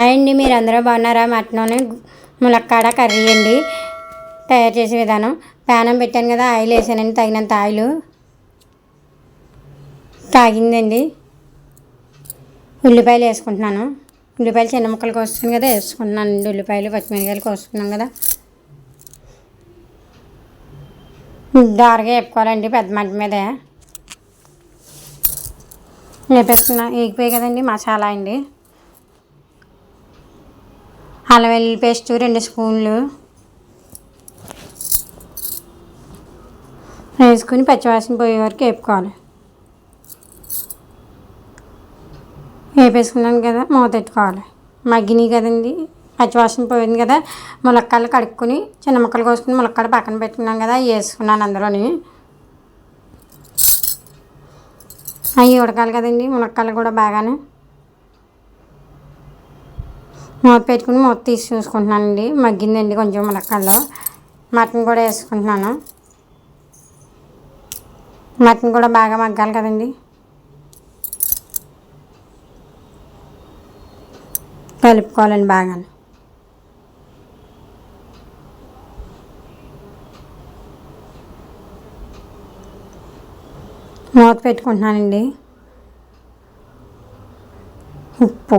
అండి మీరు అందరూ బాగున్నారా మటన్ ములక్కాడ కర్రీ అండి. తయారు చేసే విధానం. ప్యానం పెట్టాను కదా ఆయిల్ వేసానండి తగినంత ఆయిల్. తాగిందండి. ఉల్లిపాయలు వేసుకుంటున్నాను. ఉల్లిపాయలు చిన్న ముక్కలు కోస్తున్నాను కదా వేసుకుంటున్నాను. అండి ఉల్లిపాయలు పచ్చిమిరకాయలు కోసుకున్నాం కదా. దారగా వేపుకోవాలండి పెద్ద మంట మీద. వేపేసుకున్నా వేగిపోయి కదండి మసాలా అండి. అల్లం వెల్లుల్లి పేస్ట్ రెండు స్పూన్లు వేసుకుని పచ్చివాసన పోయే వరకు వేపుకోవాలి. వేపేసుకున్నాను కదా మూత పెట్టుకోవాలి. మగ్గినాయి కదండి పచ్చివాసన పోయింది కదా ములక్కాయలు కడుక్కొని చిన్న ముక్కలు కోసుకుని ములక్కాయలు పక్కన పెట్టుకున్నాం కదా వేసుకున్నాను అందులోని. అవి ఉడకాలి కదండి ములక్కాయలు కూడా బాగానే. మూత పెట్టుకుని మూత తీసి చూసుకుంటున్నానండి. మగ్గిందండి కొంచెం మునక్కాడలో మటన్ కూడా వేసుకుంటున్నాను. మటన్ కూడా బాగా మగ్గాలి కదండి. కలుపుకోవాలండి బాగా మూత పెట్టుకుంటున్నానండి. ఉప్పు.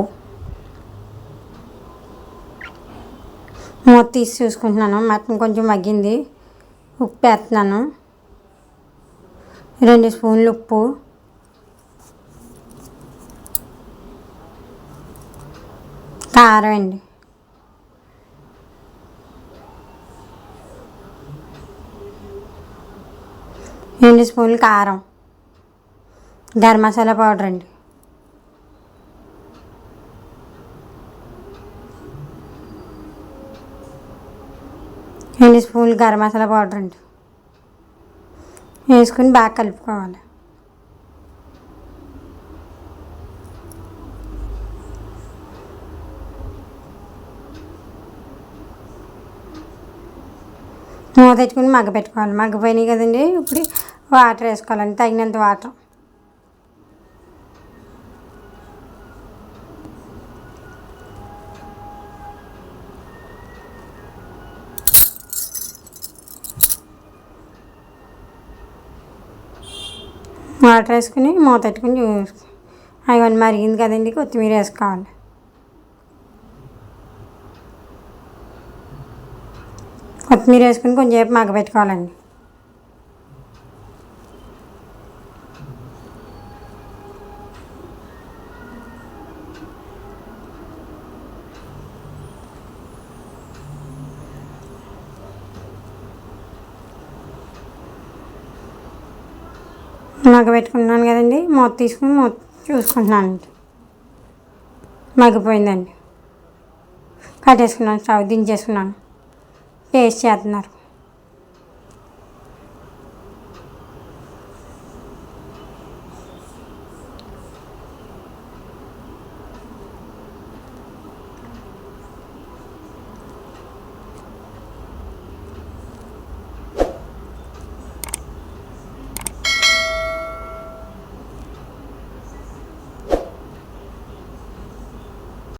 మూత తీసి చూసుకుంటున్నాను. మటన్ కొంచెం మగ్గింది. ఉప్పు వేస్తున్నాను. రెండు స్పూన్లు ఉప్పు. కారం అండి. రెండు స్పూన్లు కారం. గరం మసాలా పౌడర్ అండి. రెండు స్పూన్లు గరం మసాలా పౌడర్ అండి. వేసుకుని బాగా కలుపుకోవాలి. మూత పెట్టుకుని మగ్గ పెట్టుకోవాలి. మగ్గపోయినాయి కదండి. ఇప్పుడు వాటర్ వేసుకోవాలండి. తగినంత వాటర్. వాటర్ వేసుకుని మూత పెట్టుకుని చూ- అవన్నీ మరిగింది కదండి కొత్తిమీర వేసుకోవాలి. కొత్తిమీర వేసుకుని కొంచెంసేపు మగ్గపెట్టుకోవాలండి మగ్గపెట్టుకున్నాను కదండి. మూత తీసుకుని మూత చూసుకుంటున్నానండి మగ్గిపోయిందండి. కట్టేసుకున్నాను స్టవ్ దించేసుకున్నాను. టేస్ట్ చేస్తున్నారు.